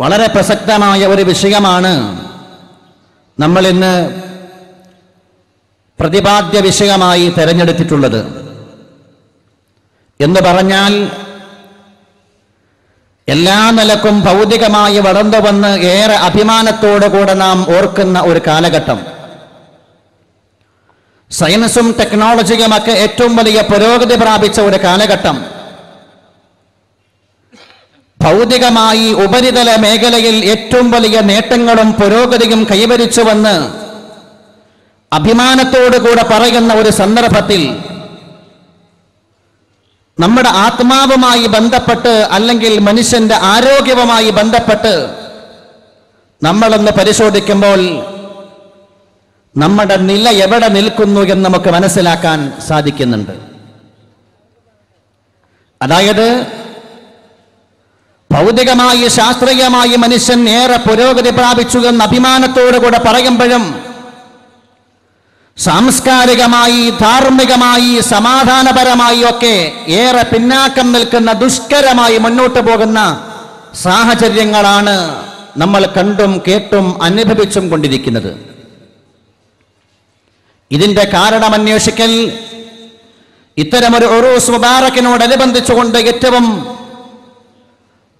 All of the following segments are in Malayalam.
വളരെ പ്രസക്തമായ ഒരു വിഷയമാണ് നമ്മൾ ഇന്ന് പ്രതിപാദ്യ വിഷയമായി തെരഞ്ഞെടുത്തിട്ടുള്ളത്. എന്ന് പറഞ്ഞാൽ എല്ലാ നിലക്കും ഭൗതികമായി വളർന്നു വന്ന് ഏറെ അഭിമാനത്തോടു കൂടെ നാം ഓർക്കുന്ന ഒരു കാലഘട്ടം. സയൻസും ടെക്നോളജിയുമൊക്കെ ഏറ്റവും വലിയ പുരോഗതി പ്രാപിച്ച ഒരു കാലഘട്ടം. ഭൗതികമായി ഉപരിതല മേഖലയിൽ ഏറ്റവും വലിയ നേട്ടങ്ങളും പുരോഗതിയും കൈവരിച്ചുവെന്ന് അഭിമാനത്തോടുകൂടെ പറയുന്ന ഒരു സന്ദർഭത്തിൽ നമ്മുടെ ആത്മാവുമായി ബന്ധപ്പെട്ട് അല്ലെങ്കിൽ മനുഷ്യന്റെ ആരോഗ്യവുമായി ബന്ധപ്പെട്ട് നമ്മളൊന്ന് പരിശോധിക്കുമ്പോൾ നമ്മുടെ നില എവിടെ നിൽക്കുന്നു എന്ന് നമുക്ക് മനസ്സിലാക്കാൻ സാധിക്കുന്നുണ്ട്. അതായത് ഭൗതികമായി ശാസ്ത്രീയമായി മനുഷ്യൻ ഏറെ പുരോഗതി പ്രാപിച്ചു എന്ന് അഭിമാനത്തോടുകൂടെ പറയുമ്പോഴും സാംസ്കാരികമായി ധാർമ്മികമായി സമാധാനപരമായി ഒക്കെ ഏറെ പിന്നാക്കം നിൽക്കുന്ന ദുഷ്കരമായി മുന്നോട്ട് പോകുന്ന സാഹചര്യങ്ങളാണ് നമ്മൾ കണ്ടും കേട്ടും അനുഭവിച്ചും കൊണ്ടിരിക്കുന്നത്. ഇതിന്റെ കാരണം അന്വേഷിക്കൽ ഇത്തരമൊരു ഒറൂസ് മുബാറക്കിനോടനുബന്ധിച്ചുകൊണ്ട് ഏറ്റവും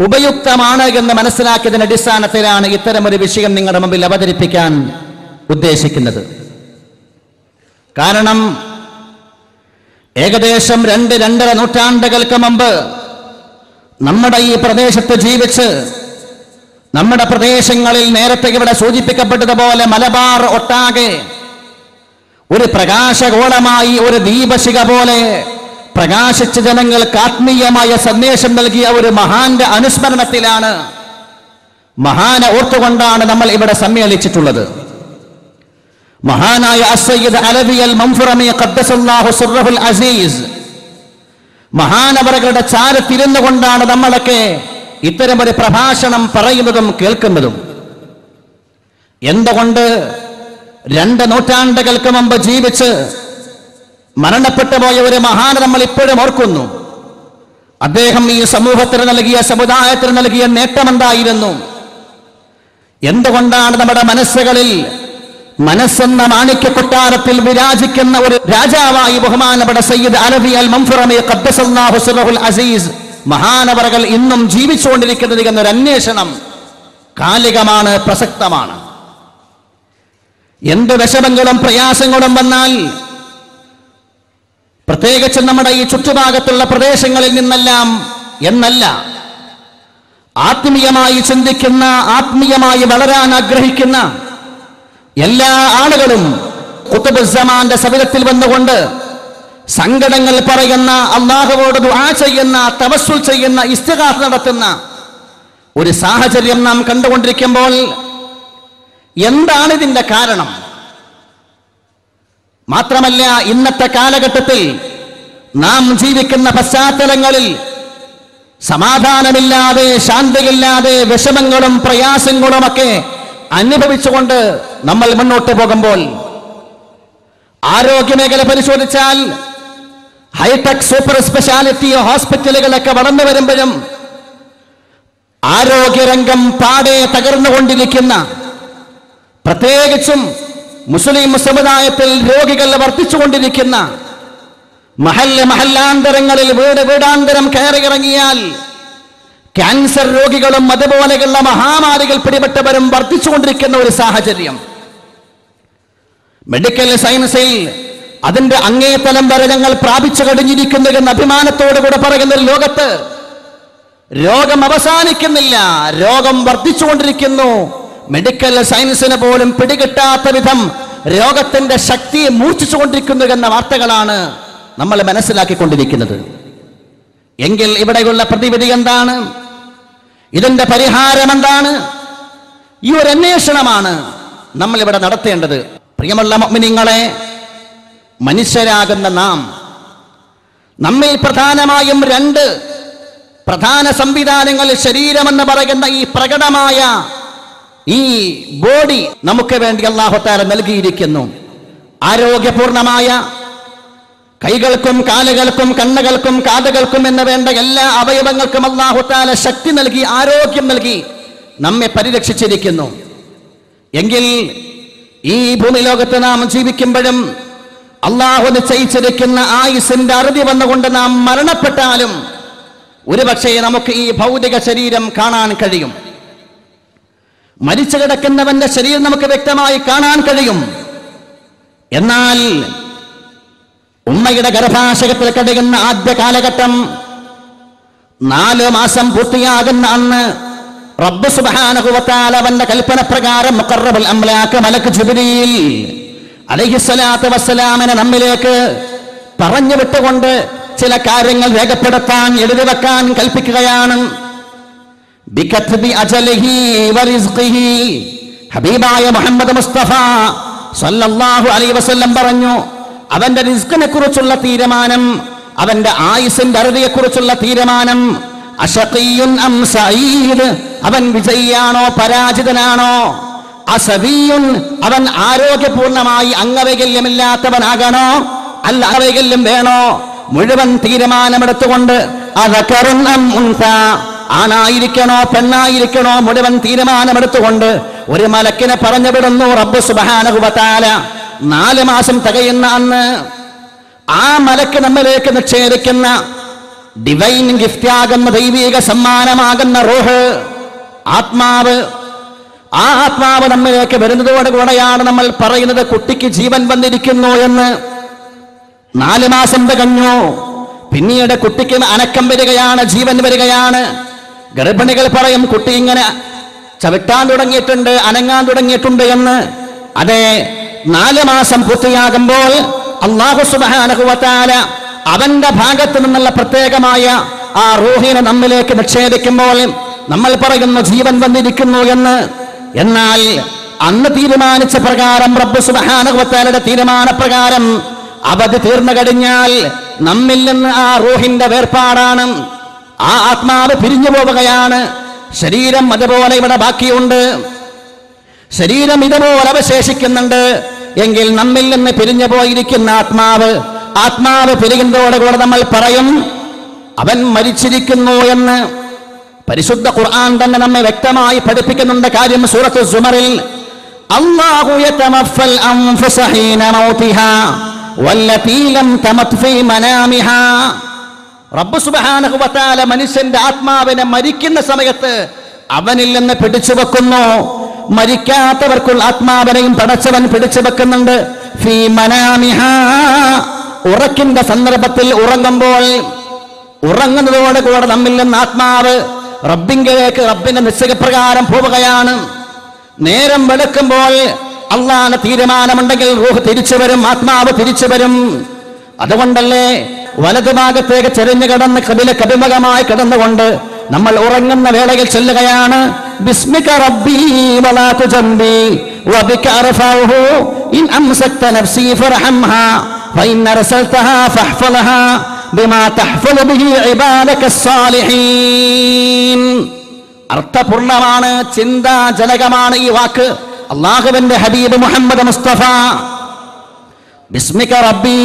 ഉപയുക്തമാണ് എന്ന് മനസ്സിലാക്കിയതിന്റെ അടിസ്ഥാനത്തിലാണ് ഇത്തരമൊരു വിഷയം നിങ്ങളുടെ മുമ്പിൽ അവതരിപ്പിക്കാൻ ഉദ്ദേശിക്കുന്നത്. കാരണം ഏകദേശം രണ്ട് രണ്ടര നൂറ്റാണ്ടുകൾക്ക് മുമ്പ് നമ്മുടെ ഈ പ്രദേശത്ത് ജീവിച്ച് നമ്മുടെ പ്രദേശങ്ങളിൽ നേരത്തെ ഇവിടെ സൂചിപ്പിക്കപ്പെട്ടതുപോലെ മലബാർ ഒട്ടാകെ ഒരു പ്രകാശഗോളമായി ഒരു ദീപശിഖ പോലെ പ്രകാശിച്ച ജനങ്ങൾക്ക് ആത്മീയമായ സന്ദേശം നൽകിയ ഒരു മഹാന്റെ അനുസ്മരണത്തിലാണ് മഹാനെ ഓർത്തുകൊണ്ടാണ് നമ്മൾ ഇവിടെ സമ്മേളിച്ചിട്ടുള്ളത്. മഹാനായ അസയ്യദ് അലവി അൽ മംഫുറമി സുർറഹുൽ അസീസ് മഹാനവറുകളുടെ ചാരത്തിരുന്നു കൊണ്ടാണ് നമ്മളൊക്കെ ഇത്തരമൊരു പ്രഭാഷണം പറയുന്നതും കേൾക്കുന്നതും. എന്തുകൊണ്ട് രണ്ട് നൂറ്റാണ്ടുകൾക്ക് മുമ്പ് ജീവിച്ച് മരണപ്പെട്ടു പോയ ഒരു മഹാന നമ്മൾ ഇപ്പോഴും ഓർക്കുന്നു. അദ്ദേഹം ഈ സമൂഹത്തിന് നൽകിയ സമുദായത്തിന് നൽകിയ നേട്ടമെന്തായിരുന്നു എന്തുകൊണ്ടാണ് നമ്മുടെ മനസ്സുകളിൽ മനസ്സെന്ന മാണിക്യ കൊട്ടാരത്തിൽ വിരാജിക്കുന്ന ഒരു രാജാവായി ബഹുമാനപ്പെട്ട സയ്യിദ് അലവി അൽ മംഫുറമി അസീസ് മഹാനവറകൾ ഇന്നും ജീവിച്ചുകൊണ്ടിരിക്കുന്നത് എന്നൊരു അന്വേഷണം കാലികമാണ് പ്രസക്തമാണ്. എന്ത് വിഷമങ്ങളും പ്രയാസങ്ങളും വന്നാൽ പ്രത്യേകിച്ച് നമ്മുടെ ഈ ചുറ്റുഭാഗത്തുള്ള പ്രദേശങ്ങളിൽ നിന്നെല്ലാം എന്നല്ല. ആത്മീയമായി ചിന്തിക്കുന്ന ആത്മീയമായി വളരാൻ ആഗ്രഹിക്കുന്ന എല്ലാ ആളുകളും കുത്തുബുസമാന്റെ സവിധത്തിൽ വന്നുകൊണ്ട് സങ്കടങ്ങൾ പറയുന്ന അള്ളാഹുവോട് ദുആ ചെയ്യുന്ന തവസ്സുൽ ചെയ്യുന്ന ഇസ്തിഹാസ് നടത്തുന്ന ഒരു സാഹചര്യം നാം കണ്ടുകൊണ്ടിരിക്കുമ്പോൾ എന്താണ് ഇതിന്റെ കാരണം? മാത്രമല്ല ഇന്നത്തെ കാലഘട്ടത്തിൽ നാം ജീവിക്കുന്ന പശ്ചാത്തലങ്ങളിൽ സമാധാനമില്ലാതെ ശാന്തിയില്ലാതെ വിഷമങ്ങളും പ്രയാസങ്ങളുമൊക്കെ അനുഭവിച്ചുകൊണ്ട് നമ്മൾ മുന്നോട്ട് പോകുമ്പോൾ ആരോഗ്യമേഖല പരിശോധിച്ചാൽ ഹൈടെക് സൂപ്പർ സ്പെഷ്യാലിറ്റി ഹോസ്പിറ്റലുകളൊക്കെ വളർന്നു വരുമ്പോഴും ആരോഗ്യരംഗം പാടെ തകർന്നുകൊണ്ടിരിക്കുന്ന പ്രത്യേകിച്ചും മുസ്ലിം സമുദായത്തിൽ രോഗികൾ വർദ്ധിച്ചുകൊണ്ടിരിക്കുന്ന മഹല്ല മഹല്ലാന്തരങ്ങളിൽ വീട് വീടാന്തരം കയറിയിറങ്ങിയാൽ ക്യാൻസർ രോഗികളും അതുപോലെയുള്ള മഹാമാരികൾ പിടിപെട്ടവരും വർദ്ധിച്ചുകൊണ്ടിരിക്കുന്ന ഒരു സാഹചര്യം. മെഡിക്കൽ സയൻസിൽ അതിന്റെ അങ്ങേതലം വരെ ഞങ്ങൾ പ്രാപിച്ചു കഴിഞ്ഞിരിക്കുന്നു എന്ന അഭിമാനത്തോടുകൂടെ പറയുന്ന ഒരു ലോകത്ത് രോഗം അവസാനിക്കുന്നില്ല. രോഗം വർദ്ധിച്ചുകൊണ്ടിരിക്കുന്നു. മെഡിക്കൽ സയൻസിന് പോലും പിടികിട്ടാത്ത വിധം രോഗത്തിന്റെ ശക്തി മൂർച്ഛിച്ചുകൊണ്ടിരിക്കുന്നു എന്ന വാർത്തകളാണ് നമ്മൾ മനസ്സിലാക്കിക്കൊണ്ടിരിക്കുന്നത്. എങ്കിൽ ഇവിടെയുള്ള പ്രതിവിധി എന്താണ്? ഇതിന്റെ പരിഹാരം എന്താണ്? ഈ ഒരു അന്വേഷണമാണ് നമ്മൾ ഇവിടെ നടത്തേണ്ടത്. പ്രിയമുള്ള നിങ്ങളെ മനുഷ്യരാകുന്ന നാം നമ്മിൽ പ്രധാനമായും രണ്ട് പ്രധാന സംവിധാനങ്ങൾ ശരീരമെന്ന് പറയുന്ന ഈ പ്രകടമായ ഈ ബോഡി നമുക്ക് വേണ്ടി അള്ളാഹുത്താല നൽകിയിരിക്കുന്നു. ആരോഗ്യപൂർണമായ കൈകൾക്കും കാലുകൾക്കും കണ്ണുകൾക്കും കാതുകൾക്കും എന്ന് വേണ്ട എല്ലാ അവയവങ്ങൾക്കും അള്ളാഹുത്താല ശക്തി നൽകി ആരോഗ്യം നൽകി നമ്മെ പരിരക്ഷിച്ചിരിക്കുന്നു. എങ്കിൽ ഈ ഭൂമി ലോകത്ത് നാം ജീവിക്കുമ്പോഴും അള്ളാഹു നിശ്ചയിച്ചിരിക്കുന്ന ആയുസിന്റെ അറുതി വന്നുകൊണ്ട് നാം മരണപ്പെട്ടാലും ഒരുപക്ഷെ നമുക്ക് ഈ ഭൗതിക ശരീരം കാണാൻ കഴിയും. മരിച്ചു കിടക്കുന്നവന്റെ ശരീരം നമുക്ക് വ്യക്തമായി കാണാൻ കഴിയും. എന്നാൽ ഉമ്മയുടെ ഗർഭാശയത്തിൽ കഴിയുന്ന ആദ്യ കാലഘട്ടം നാല് മാസം പൂർത്തിയാകുന്ന അന്ന് റബ്ബ് അവന്റെ കൽപ്പന പ്രകാരം അമലാക്ക് അംലാക്ക് മലക്ക് ജുബിരിയിൽ അലഹിസ്വലാത്ത് വസ്സലാമിനെ നമ്മിലേക്ക് പറഞ്ഞു വിട്ടുകൊണ്ട് ചില കാര്യങ്ങൾ രേഖപ്പെടുത്താൻ എഴുതി വെക്കാൻ കൽപ്പിക്കുകയാണ്. ഹബീബായ മുഹമ്മദ് മുസ്തഫ സല്ലല്ലാഹു അലൈഹി വസല്ലം പറഞ്ഞു അവന്റെ റിസ്കിനെ കുറിച്ചുള്ള തീരുമാനം അവന്റെ ആയുസിന്റെ അറുതിയെ കുറിച്ചുള്ള തീരുമാനം അഷഖിയുൻ അം സഈദ് അവൻ വിജയിയാണോ പരാജിതനാണോ? അസബിയുൻ അവൻ ആരോഗ്യപൂർണമായി അംഗവൈകല്യമില്ലാത്തവനാകണോ? അല്ല അംഗവൈകല്യം വേണോ? മുഴുവൻ തീരുമാനമെടുത്തുകൊണ്ട് അദകറുൻ അം ഉൻസ. ആണായിരിക്കണോ പെണ്ണായിരിക്കണോ മുഴുവൻ തീരുമാനമെടുത്തുകൊണ്ട് ഒരു മലക്കിനെ പറഞ്ഞു വിടുന്നു റബ്ബ് സുബാനുഭവത്താല നാല് മാസം തികയുന്ന അന്ന് ആ മലക്ക് നമ്മിലേക്ക് നിക്ഷേപിക്കുന്ന ഡിവൈൻ ഗിഫ്റ്റാകുന്ന ദൈവിക സമ്മാനമാകുന്ന റോഹ് ആത്മാവ്. ആ ആത്മാവ് നമ്മിലേക്ക് വരുന്നതോടുകൂടെയാണ് നമ്മൾ പറയുന്നത് കുട്ടിക്ക് ജീവൻ വന്നിരിക്കുന്നു എന്ന്. നാല് മാസം തികഞ്ഞു. പിന്നീട് കുട്ടിക്ക് അനക്കം വരികയാണ് ജീവൻ വരികയാണ്. ഗർഭിണികൾ പറയും കുട്ടി ഇങ്ങനെ ചവിട്ടാൻ തുടങ്ങിയിട്ടുണ്ട് അനങ്ങാൻ തുടങ്ങിയിട്ടുണ്ട് എന്ന്. അതെ നാല് മാസം പൂർത്തിയാകുമ്പോൾ അള്ളാഹു സുബാനഹുവത്താല അവന്റെ ഭാഗത്ത് നിന്നുള്ള പ്രത്യേകമായ ആ റൂഹിനെ നമ്മിലേക്ക് നിക്ഷേപിക്കുമ്പോൾ നമ്മൾ പറയുന്ന ജീവൻ വന്നിരിക്കുന്നു എന്ന്. എന്നാൽ അന്ന് തീരുമാനിച്ച പ്രകാരം റബ്ബ് സുബാനഹുവത്താലയുടെ തീരുമാനപ്രകാരം അവധി തീർന്നു കഴിഞ്ഞാൽ നമ്മിൽ നിന്ന് ആ റൂഹിന്റെ വേർപാടാണ്. ആ ആത്മാവ് പിരിഞ്ഞു പോവുകയാണ്. ശരീരം അതുപോലെ ഇവിടെ ബാക്കിയുണ്ട്. ശരീരം ഇതുപോലെ അവശേഷിക്കുന്നുണ്ട്. എങ്കിൽ നമ്മിൽ നിന്ന് പിരിഞ്ഞു പോയിരിക്കുന്ന ആത്മാവ് ആത്മാവ് പിരിയുന്നതോടുകൂടെ നമ്മൾ പറയും അവൻ മരിച്ചിരിക്കുന്നു എന്ന്. പരിശുദ്ധ ഖുർആൻ തന്നെ നമ്മെ വ്യക്തമായി പഠിപ്പിക്കുന്നുണ്ട് കാര്യം സൂറത്ത് സുമറിൽ. അള്ളാഹു യതമഫൽ മൗതിഹാ മനാമിഹാ. റബ്ബ് സുബ്ഹാനഹു വതആല മനുഷ്യന്റെ ആത്മാവിനെ മരിക്കുന്ന സമയത്ത് അവനിൽ നിന്ന് പിടിച്ചു വെക്കുന്നു. മരിക്കാത്തവർക്കുള്ള ആത്മാവിനെയും പടച്ചവൻ പിടിച്ചു വെക്കുന്നുണ്ട്. ഉറക്കിന്റെ സന്ദർഭത്തിൽ ഉറങ്ങുമ്പോൾ ഉറങ്ങുന്നതോടെ കൂടെ നമ്മിൽ നിന്ന് ആത്മാവ് റബ്ബിങ്കിലേക്ക് റബ്ബിന്റെ നിശ്ചയപ്രകാരം പോവുകയാണ്. നേരം വെളുക്കുമ്പോൾ അള്ളാന്റെ തീരുമാനമുണ്ടെങ്കിൽ റൂഹ് തിരിച്ചു വരും ആത്മാവ് തിരിച്ചു വരും. അതുകൊണ്ടല്ലേ വലതുഭാഗത്തേക്ക് ചെരിഞ്ഞു കിടന്ന് കപില കപിമകമായി കിടന്നുകൊണ്ട് നമ്മൾ ഉറങ്ങുന്ന വേളയിൽ ചെല്ലുകയാണ് ബിസ്മിക റബ്ബി വലാ തുജംബി വബിക അർഫഉഹു ഇൻ അംസക്ത നഫ്സി ഫർഹംഹാ فإن أرسلتها فاحفظها بما تحفظ به عبادك الصالحين അർത്ഥപൂർണമാണ് ചിന്താജനകമാണ് ഈ വാക്ക് അള്ളാഹുവിന്റെ ഹബീബ് മുഹമ്മദ് മുസ്തഫ ബിസ്മിക റബ്ബി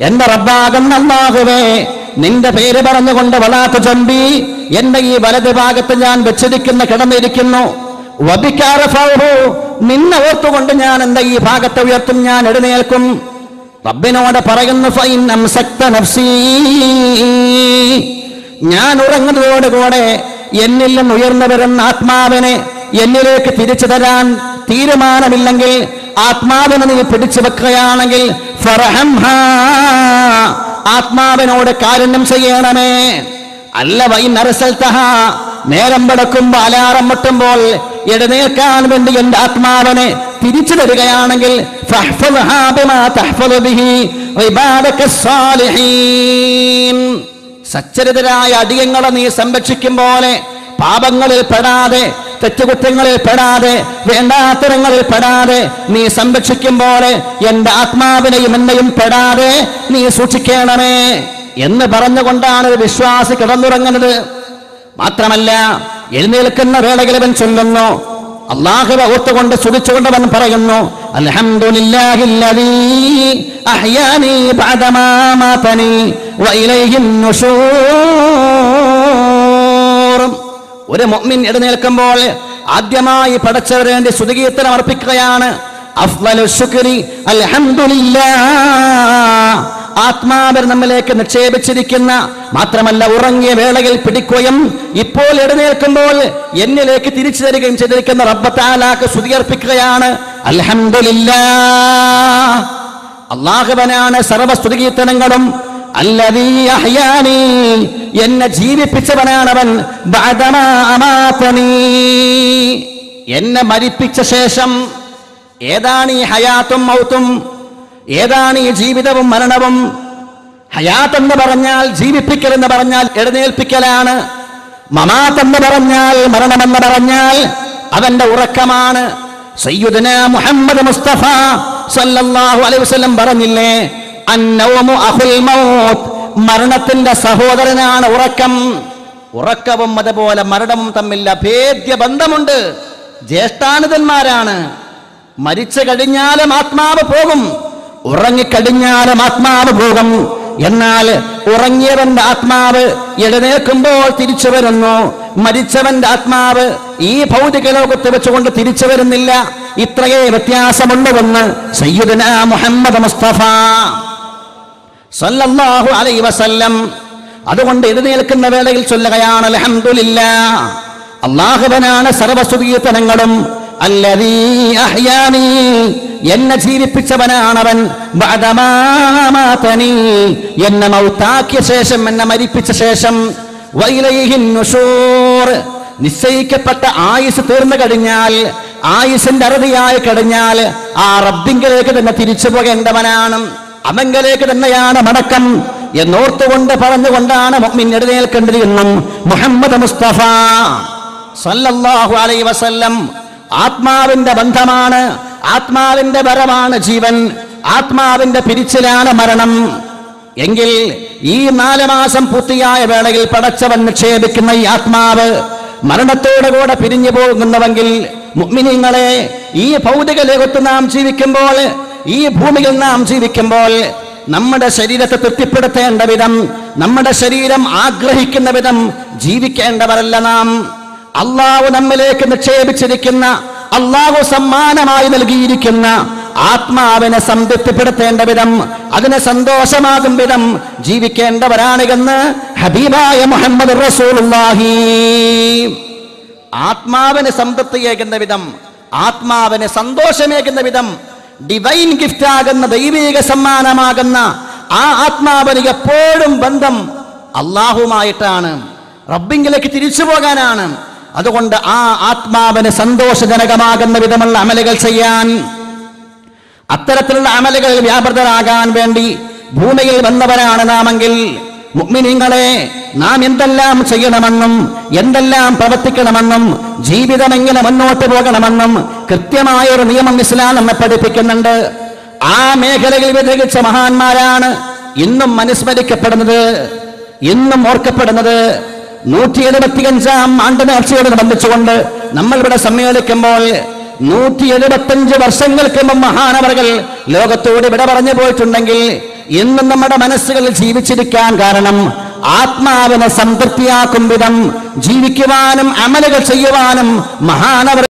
എന്റെ റബ്ബാകുന്ന അള്ളാഹുവേ നിന്റെ പേര് പറഞ്ഞുകൊണ്ട് വളാത്തു ചമ്പി. എന്റെ ഈ വലത് ഭാഗത്ത് ഞാൻ വെച്ചിരിക്കുന്ന കിടന്നിരിക്കുന്നു. നിന്നെ ഓർത്തുകൊണ്ട് ഞാൻ എന്റെ ഈ ഭാഗത്തെ ഉയർത്തും ഞാൻ എഴുന്നേൽക്കും. റബ്ബിനോട് പറയുന്നു ഞാൻ ഉറങ്ങുന്നതോടുകൂടെ എന്നിൽ നിന്ന് ഉയർന്നു വരുന്ന ആത്മാവിനെ എന്നിലേക്ക് തിരിച്ചു തരാൻ തീരുമാനമില്ലെങ്കിൽ ആത്മാവിനെ നീ പിടിച്ചു വെക്കുകയാണെങ്കിൽ. ആത്മാവിനോട് കാരുണ്യം ചെയ്യണമേ അല്ല വൈ നരസൽത്തഹ നേരം പടക്കുമ്പോ അലാറം മുട്ടുമ്പോൾ എഴുന്നേൽക്കാൻ വേണ്ടി എന്റെ ആത്മാവനെ തിരിച്ചു തരികയാണെങ്കിൽ. സച്ചരിതരായ അടിയങ്ങളെ നീ സംരക്ഷിക്കും പോലെ പാപങ്ങളിൽ പെടാതെ തെറ്റുകുറ്റങ്ങളിൽ പെടാതെ വേണ്ടാത്തരങ്ങളിൽ പെടാതെ നീ സംരക്ഷിക്കും പോലെ എന്റെ ആത്മാവിനെയും എന്നെയും പെടാതെ നീ സൂക്ഷിക്കണമേ എന്ന് പറഞ്ഞുകൊണ്ടാണ് ഒരു വിശ്വാസി കിടന്നുറങ്ങുന്നത്. മാത്രമല്ല എഴുന്നേൽക്കുന്ന വേളയിൽ അവൻ ചൊല്ലുന്നു അള്ളാഹുവെ ഓർത്തുകൊണ്ട് സ്തുതിച്ചുകൊണ്ട് അവൻ പറയുന്നു അൽഹംദുലില്ലാഹില്ലദീ ഒരു മൊമ്മിൻ എഴുന്നേൽക്കുമ്പോൾ ആദ്യമായി പടച്ചവന് വേണ്ടി സ്തുതികീർത്തനം അർപ്പിക്കുകയാണ്. ആത്മാവർ നമ്മിലേക്ക് നിക്ഷേപിച്ചിരിക്കുന്ന മാത്രമല്ല ഉറങ്ങിയ വേളയിൽ പിടിക്കുകയും ഇപ്പോൾ എഴുന്നേൽക്കുമ്പോൾ എന്നിലേക്ക് തിരിച്ചു തരികയും ചെയ്തിരിക്കുന്ന റബ്ബത്താലാക്ക് സ്തുതിയർപ്പിക്കുകയാണ് അൽഹംദുലില്ലാ അള്ളാഹുവനാണ് സർവസ്തുതികീർത്തനങ്ങളും എന്നെ ജീവിപ്പിച്ചവനാണവൻ. എന്നെ മരിപ്പിച്ച ശേഷം ഏതാണ് ഈ ഹയാത്തും മൗത്തും? ഏതാണ് ഈ ജീവിതവും മരണവും? ഹയാത്ത് എന്ന് പറഞ്ഞാൽ ജീവിപ്പിക്കൽ എന്ന് പറഞ്ഞാൽ എഴുന്നേൽപ്പിക്കലാണ്. മമാത്ത് എന്ന് പറഞ്ഞാൽ മരണമെന്ന് പറഞ്ഞാൽ അവന്റെ ഉറക്കമാണ്. സയ്യുദന മുഹമ്മദ് മുസ്തഫ സല്ലല്ലാഹു അലൈഹി വസല്ലം പറഞ്ഞില്ലേ മരണത്തിന്റെ സഹോദരനാണ് ഉറക്കം. ഉറക്കവും അതുപോലെ മരണവും തമ്മിൽ അഭേദ്യ ബന്ധമുണ്ട് ജ്യേഷ്ഠാനുതന്മാരാണ് മരിച്ചു കഴിഞ്ഞാലും ആത്മാവ് പോകും. ഉറങ്ങിക്കഴിഞ്ഞാലും ആത്മാവ് പോകും. എന്നാൽ ഉറങ്ങിയവന്റെ ആത്മാവ് എഴുന്നേൽക്കുമ്പോൾ തിരിച്ചു വരുന്നു. മരിച്ചവന്റെ ആത്മാവ് ഈ ഭൗതിക ലോകത്ത് വെച്ചുകൊണ്ട് തിരിച്ചു വരുന്നില്ല. ഇത്രയേ വ്യത്യാസമുള്ളതെന്ന് സയ്യുദന മുഹമ്മദ് മുസ്തഫ. സല്ലല്ലാഹു അലൈഹി വസല്ലം. അതുകൊണ്ട് എഴുന്നേൽക്കുന്ന വേളയിൽ ചൊല്ലുകയാണ് അൽഹംദുലില്ലാ അള്ളാഹുവനാണ് സർവസുഖീർത്തനങ്ങളും എന്നെ ജീവിപ്പിച്ചവനാണവൻ. എന്നെ മൗത്താക്കിയ ശേഷം എന്നെ മരിപ്പിച്ച ശേഷം. നിശ്ചയിക്കപ്പെട്ട ആയുസ് തീർന്നു കഴിഞ്ഞാൽ ആയുസിന്റെ അറുതിയായി കഴിഞ്ഞാൽ ആ റബ്ബിങ്കിലേക്ക് തന്നെ തിരിച്ചു പോകേണ്ടവനാണ്. അവങ്കലേക്ക് തന്നെയാണ് മടക്കം എന്നോർത്തുകൊണ്ട് പറഞ്ഞുകൊണ്ടാണ് മുഅ്മിൻ എഴുന്നേൽക്കേണ്ടത് എന്നും മുഹമ്മദ് മുസ്തഫ സല്ലല്ലാഹു അലൈ വസല്ലം ആത്മാവിന്റെ ബന്ധമാണ് ആത്മാവിന്റെ വരമാണ് ജീവൻ ആത്മാവിന്റെ പിരിച്ചിലാണ് മരണം. എങ്കിൽ ഈ നാല് മാസം പൂർത്തിയായ വേളയിൽ പടച്ചവൻ നിക്ഷേപിക്കുന്ന ഈ ആത്മാവ് മരണത്തോടു കൂടെ പിരിഞ്ഞു പോകുന്നുവെങ്കിൽ മുഗ്മിനിങ്ങളെ ഈ ഭൗതിക ലോകത്ത് നാം ജീവിക്കുമ്പോൾ ഈ ഭൂമിയിൽ നാം ജീവിക്കുമ്പോൾ നമ്മുടെ ശരീരത്തെ തൃപ്തിപ്പെടുത്തേണ്ട വിധം നമ്മുടെ ശരീരം ആഗ്രഹിക്കുന്ന വിധം ജീവിക്കേണ്ടവരല്ല നാം. അള്ളാഹു നമ്മിലേക്ക് നിക്ഷേപിച്ചിരിക്കുന്ന അള്ളാഹു സമ്മാനമായി നൽകിയിരിക്കുന്ന ആത്മാവിനെ സംതൃപ്തിപ്പെടുത്തേണ്ട വിധം അതിനെ സന്തോഷമാകും വിധം ജീവിക്കേണ്ടവരാണ് എന്ന് ഹബീബായ മുഹമ്മദ് റസൂലുള്ളാഹി. ആത്മാവിന് സംതൃപ്തിയേകുന്ന വിധം ആത്മാവിന് സന്തോഷമേകുന്ന വിധം ഡിവൈൻ ഗിഫ്റ്റാകുന്ന ദൈവിക സമ്മാനമാകുന്ന ആ ആത്മാവിന് എപ്പോഴും ബന്ധം അള്ളാഹുമായിട്ടാണ് റബ്ബിങ്കിലേക്ക് തിരിച്ചു പോകാനാണ്. അതുകൊണ്ട് ആ ആത്മാവിന് സന്തോഷജനകമാകുന്ന വിധമുള്ള അമലുകൾ ചെയ്യാൻ അത്തരത്തിലുള്ള അമലുകളിൽ വ്യാപൃതരാകാൻ വേണ്ടി ഭൂമിയിൽ വന്നവരാണ് നാമെങ്കിൽ മുഗ്മിനിങ്ങളെ നാം എന്തെല്ലാം ചെയ്യണമെന്നും എന്തെല്ലാം പ്രവർത്തിക്കണമെന്നും ജീവിതം എങ്ങനെ മുന്നോട്ട് പോകണമെന്നും കൃത്യമായ ഒരു നിയമം ഇസ്ലാം നമ്മെ പഠിപ്പിക്കുന്നുണ്ട്. ആ മേഖലയിൽ വിതകിച്ച മഹാന്മാരാണ് ഇന്നും അനുസ്മരിക്കപ്പെടുന്നത് ഇന്നും ഓർക്കപ്പെടുന്നത്. നൂറ്റി എഴുപത്തിയഞ്ചാം ആണ്ട് നേർച്ചയോടനുബന്ധിച്ചുകൊണ്ട് നമ്മൾ ഇവിടെ സമ്മേളിക്കുമ്പോൾ നൂറ്റി എഴുപത്തഞ്ച് വർഷങ്ങൾക്ക് മുമ്പ് മഹാനവറുകൾ ലോകത്തോട് വിട പറഞ്ഞു പോയിട്ടുണ്ടെങ്കിൽ ഇന്നും നമ്മുടെ മനസ്സുകളിൽ ജീവിച്ചിരിക്കാൻ കാരണം ആത്മാവിനെ സംതൃപ്തിയാക്കും വിധം ജീവിക്കുവാനും അമലുകൾ ചെയ്യുവാനും മഹാനവർ